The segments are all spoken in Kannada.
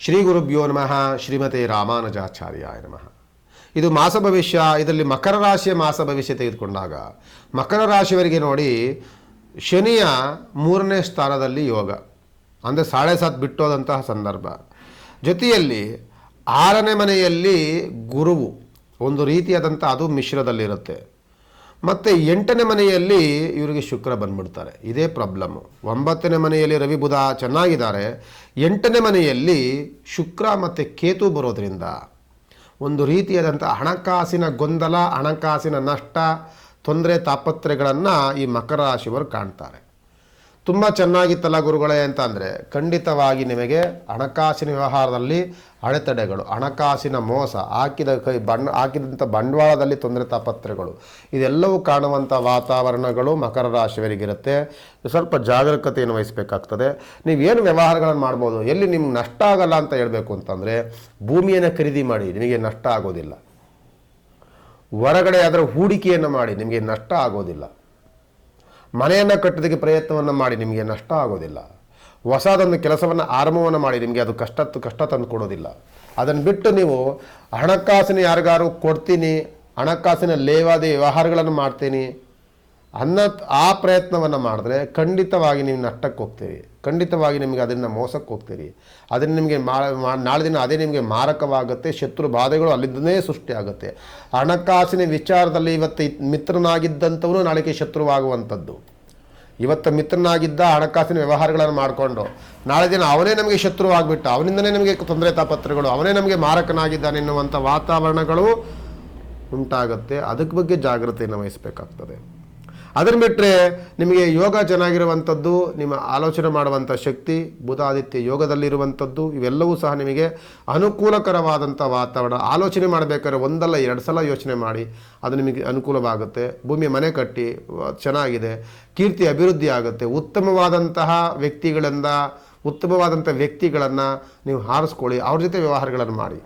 ಶ್ರೀ ಗುರುಭ್ಯೋ ನಮಃ. ಶ್ರೀಮತಿ ರಾಮಾನುಜಾಚಾರ್ಯಾಯ ನಮಃ. ಇದು ಮಾಸ ಭವಿಷ್ಯ, ಇದರಲ್ಲಿ ಮಕರ ರಾಶಿಯ ಮಾಸ ಭವಿಷ್ಯ ತೆಗೆದುಕೊಂಡಾಗ, ಮಕರ ರಾಶಿಯವರಿಗೆ ನೋಡಿ ಶನಿಯ ಮೂರನೇ ಸ್ಥಾನದಲ್ಲಿ ಯೋಗ. ಅಂದರೆ ಸಾಳೆ ಸಾತ್ ಬಿಟ್ಟೋದಂತಹ ಸಂದರ್ಭ. ಜೊತೆಯಲ್ಲಿ ಆರನೇ ಮನೆಯಲ್ಲಿ ಗುರುವು. ಒಂದು ರೀತಿಯಾದಂಥ ಅದು ಮಿಶ್ರದಲ್ಲಿರುತ್ತೆ. ಮತ್ತು ಎಂಟನೇ ಮನೆಯಲ್ಲಿ ಇವರಿಗೆ ಶುಕ್ರ ಬಂದ್ಬಿಡ್ತಾರೆ. ಇದೇ ಪ್ರಾಬ್ಲಮ್ಮು ಒಂಬತ್ತನೇ ಮನೆಯಲ್ಲಿ ರವಿ ಬುಧ ಚೆನ್ನಾಗಿದ್ದಾರೆ. ಎಂಟನೇ ಮನೆಯಲ್ಲಿ ಶುಕ್ರ ಮತ್ತು ಕೇತು ಬರೋದರಿಂದ ಒಂದು ರೀತಿಯಾದಂಥ ಹಣಕಾಸಿನ ಗೊಂದಲ, ಹಣಕಾಸಿನ ನಷ್ಟ, ತೊಂದರೆ ತಾಪತ್ರೆಗಳನ್ನು ಈ ಮಕರ ರಾಶಿಯವರು ಕಾಣ್ತಾರೆ. ತುಂಬ ಚೆನ್ನಾಗಿತ್ತಲ್ಲ ಗುರುಗಳೇ ಅಂತ ಅಂದರೆ ಖಂಡಿತವಾಗಿ ನಿಮಗೆ ಹಣಕಾಸಿನ ವ್ಯವಹಾರದಲ್ಲಿ ಅಡೆತಡೆಗಳು, ಹಣಕಾಸಿನ ಮೋಸ, ಹಾಕಿದ ಕೈ ಬಣ್ಣ ಹಾಕಿದಂಥ ಬಂಡವಾಳದಲ್ಲಿ ತೊಂದರೆ ತಾಪತ್ರೆಗಳು ಇದೆಲ್ಲವೂ ಕಾಣುವಂಥ ವಾತಾವರಣಗಳು ಮಕರ ರಾಶಿಯವರಿಗಿರುತ್ತೆ. ಸ್ವಲ್ಪ ಜಾಗರೂಕತೆಯನ್ನು ವಹಿಸಬೇಕಾಗ್ತದೆ. ನೀವೇನು ವ್ಯವಹಾರಗಳನ್ನು ಮಾಡ್ಬೋದು, ಎಲ್ಲಿ ನಿಮ್ಗೆ ನಷ್ಟ ಆಗಲ್ಲ ಅಂತ ಹೇಳಬೇಕು ಅಂತಂದರೆ ಭೂಮಿಯನ್ನು ಖರೀದಿ ಮಾಡಿ, ನಿಮಗೆ ನಷ್ಟ ಆಗೋದಿಲ್ಲ. ಹೊರಗಡೆ ಆದರೆ ಹೂಡಿಕೆಯನ್ನು ಮಾಡಿ, ನಿಮಗೆ ನಷ್ಟ ಆಗೋದಿಲ್ಲ. ಮನೆಯನ್ನು ಕಟ್ಟೋದಕ್ಕೆ ಪ್ರಯತ್ನವನ್ನು ಮಾಡಿ, ನಿಮಗೆ ನಷ್ಟ ಆಗೋದಿಲ್ಲ. ಹೊಸದೊಂದು ಕೆಲಸವನ್ನು ಆರಂಭವನ್ನು ಮಾಡಿ, ನಿಮಗೆ ಅದು ಕಷ್ಟ ಕಷ್ಟ ತಂದು ಕೊಡೋದಿಲ್ಲ. ಅದನ್ನು ಬಿಟ್ಟು ನೀವು ಹಣಕಾಸಿನ ಯಾರಿಗಾರು ಕೊಡ್ತೀನಿ, ಹಣಕಾಸಿನ ಲೇವಾದಿ ವ್ಯವಹಾರಗಳನ್ನು ಮಾಡ್ತೀನಿ ಅನ್ನೋ, ಆ ಪ್ರಯತ್ನವನ್ನು ಮಾಡಿದ್ರೆ ಖಂಡಿತವಾಗಿ ನೀವು ನಷ್ಟಕ್ಕೆ ಹೋಗ್ತೀರಿ. ಖಂಡಿತವಾಗಿ ನಿಮಗೆ ಅದನ್ನು ಮೋಸಕ್ಕೆ ಹೋಗ್ತೀರಿ. ಅದನ್ನು ನಿಮಗೆ ನಾಳೆ ದಿನ ಅದೇ ನಿಮಗೆ ಮಾರಕವಾಗುತ್ತೆ, ಶತ್ರು ಬಾಧೆಗಳು ಅಲ್ಲಿಂದನೇ ಸೃಷ್ಟಿಯಾಗುತ್ತೆ ಹಣಕಾಸಿನ ವಿಚಾರದಲ್ಲಿ ಇವತ್ತು ಮಿತ್ರನಾಗಿದ್ದಂಥವನು ನಾಳೆಗೆ ಶತ್ರುವಾಗುವಂಥದ್ದು. ಇವತ್ತು ಮಿತ್ರನಾಗಿದ್ದ ಹಣಕಾಸಿನ ವ್ಯವಹಾರಗಳನ್ನು ಮಾಡಿಕೊಂಡು, ನಾಳೆ ದಿನ ಅವನೇ ನಮಗೆ ಶತ್ರು ಅವನಿಂದನೇ ನಮಗೆ ತೊಂದರೆ ತಾಪತ್ರಗಳು, ಅವನೇ ನಮಗೆ ಮಾರಕನಾಗಿದ್ದಾನೆ ಎನ್ನುವಂಥ ವಾತಾವರಣಗಳು ಉಂಟಾಗುತ್ತೆ. ಅದಕ್ಕೆ ಬಗ್ಗೆ ಜಾಗ್ರತೆಯನ್ನು ವಹಿಸಬೇಕಾಗ್ತದೆ ಅದನ್ನು ಬಿಟ್ಟರೆ ನಿಮಗೆ ಯೋಗ ಚೆನ್ನಾಗಿರುವಂಥದ್ದು, ನಿಮ್ಮ ಆಲೋಚನೆ ಮಾಡುವಂಥ ಶಕ್ತಿ, ಬುಧಾದಿತ್ಯ ಯೋಗದಲ್ಲಿರುವಂಥದ್ದು, ಇವೆಲ್ಲವೂ ಸಹ ನಿಮಗೆ ಅನುಕೂಲಕರವಾದಂಥ ವಾತಾವರಣ. ಆಲೋಚನೆ ಮಾಡಬೇಕಾದ್ರೆ ಒಂದಲ್ಲ ಎರಡು ಸಲ ಯೋಚನೆ ಮಾಡಿ, ಅದು ನಿಮಗೆ ಅನುಕೂಲವಾಗುತ್ತೆ. ಭೂಮಿ ಮನೆ ಕಟ್ಟಿ, ಚೆನ್ನಾಗಿದೆ, ಕೀರ್ತಿ ಅಭಿವೃದ್ಧಿ ಆಗುತ್ತೆ. ಉತ್ತಮವಾದಂತಹ ವ್ಯಕ್ತಿಗಳಿಂದ, ಉತ್ತಮವಾದಂಥ ವ್ಯಕ್ತಿಗಳನ್ನು ನೀವು ಹಾರಿಸ್ಕೊಳ್ಳಿ, ಅವ್ರ ಜೊತೆ ವ್ಯವಹಾರಗಳನ್ನು ಮಾಡಿ.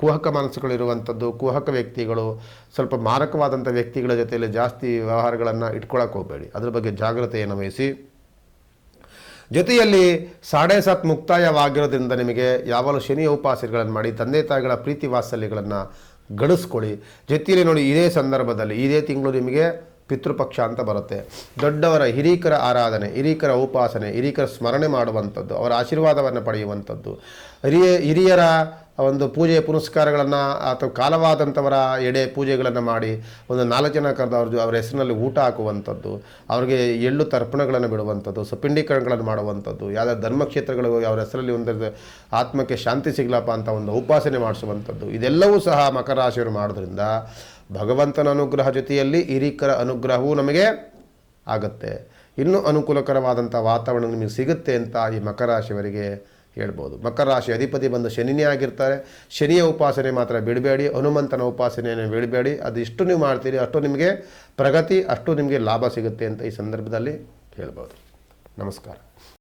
ಕುಹಕ ಮನಸ್ಸುಗಳಿರುವಂಥದ್ದು, ಕುಹಕ ವ್ಯಕ್ತಿಗಳು, ಸ್ವಲ್ಪ ಮಾರಕವಾದಂಥ ವ್ಯಕ್ತಿಗಳ ಜೊತೆಯಲ್ಲಿ ಜಾಸ್ತಿ ವ್ಯವಹಾರಗಳನ್ನು ಇಟ್ಕೊಳ್ಳೋಕೆ ಹೋಗಬೇಡಿ. ಅದ್ರ ಬಗ್ಗೆ ಜಾಗ್ರತೆಯನ್ನು ವಹಿಸಿ. ಜೊತೆಯಲ್ಲಿ ಸಾಡೆ ಸಾತ್ ಮುಕ್ತಾಯವಾಗಿರೋದ್ರಿಂದ ನಿಮಗೆ ಯಾವಾಗಲೂ ಶನಿಯ ಉಪಾಸನೆಗಳನ್ನು ಮಾಡಿ, ತಂದೆ ತಾಯಿಗಳ ಪ್ರೀತಿ ವಾತ್ಸಲ್ಯಗಳನ್ನು ಗಳಿಸ್ಕೊಳ್ಳಿ. ಜೊತೆಯಲ್ಲಿ ನೋಡಿ, ಇದೇ ಸಂದರ್ಭದಲ್ಲಿ, ಇದೇ ತಿಂಗಳು ನಿಮಗೆ ಪಿತೃಪಕ್ಷ ಅಂತ ಬರುತ್ತೆ. ದೊಡ್ಡವರ ಹಿರೀಕರ ಆರಾಧನೆ, ಹಿರೀಕರ ಉಪಾಸನೆ, ಹಿರೀಕರ ಸ್ಮರಣೆ ಮಾಡುವಂಥದ್ದು, ಅವರ ಆಶೀರ್ವಾದವನ್ನು ಪಡೆಯುವಂಥದ್ದು. ಹಿರಿಯ, ಹಿರಿಯರ ಒಂದು ಪೂಜೆ ಪುನಸ್ಕಾರಗಳನ್ನು ಅಥವಾ ಕಾಲವಾದಂಥವರ ಎಡೆ ಪೂಜೆಗಳನ್ನು ಮಾಡಿ ಒಂದು ನಾಲ್ಕು ಜನ ಕರೆದು ಅವ್ರ ಅವರ ಹೆಸರಿನಲ್ಲಿ ಊಟ ಹಾಕುವಂಥದ್ದು, ಅವರಿಗೆ ಎಳ್ಳು ತರ್ಪಣಗಳನ್ನು ಬಿಡುವಂಥದ್ದು, ಸುಪಿಂಡೀಕರಣಗಳನ್ನು ಮಾಡುವಂಥದ್ದು, ಯಾವುದೇ ಧರ್ಮಕ್ಷೇತ್ರಗಳು ಅವರ ಹೆಸರಲ್ಲಿ ಒಂದು ಆತ್ಮಕ್ಕೆ ಶಾಂತಿ ಸಿಗ್ಲಪ್ಪ ಅಂತ ಒಂದು ಉಪಾಸನೆ ಮಾಡಿಸುವಂಥದ್ದು. ಇದೆಲ್ಲವೂ ಸಹ ಮಕರ ರಾಶಿಯವರು ಮಾಡೋದ್ರಿಂದ ಭಗವಂತನ ಅನುಗ್ರಹ ಜೊತೆಯಲ್ಲಿ ಹಿರಿಕರ ಅನುಗ್ರಹವೂ ನಮಗೆ ಆಗುತ್ತೆ. ಇನ್ನೂ ಅನುಕೂಲಕರವಾದಂಥ ವಾತಾವರಣ ನಿಮಗೆ ಸಿಗುತ್ತೆ ಅಂತ ಈ ಮಕರ ರಾಶಿಯವರಿಗೆ ಹೇಳ್ಬೋದು. ಮಕರ ರಾಶಿ ಅಧಿಪತಿ ಬಂದು ಶನಿನೇ ಆಗಿರ್ತಾರೆ. ಶನಿಯ ಉಪಾಸನೆ ಮಾತ್ರ ಬಿಡಬೇಡಿ. ಹನುಮಂತನ ಉಪಾಸನೆಯನ್ನು ಬಿಡಬೇಡಿ. ಅದು ಇಷ್ಟು ನೀವು ಮಾಡ್ತೀರಿ, ಅಷ್ಟು ನಿಮಗೆ ಪ್ರಗತಿ, ಅಷ್ಟು ನಿಮಗೆ ಲಾಭ ಸಿಗುತ್ತೆ ಅಂತ ಈ ಸಂದರ್ಭದಲ್ಲಿ ಹೇಳ್ಬೋದು. ನಮಸ್ಕಾರ.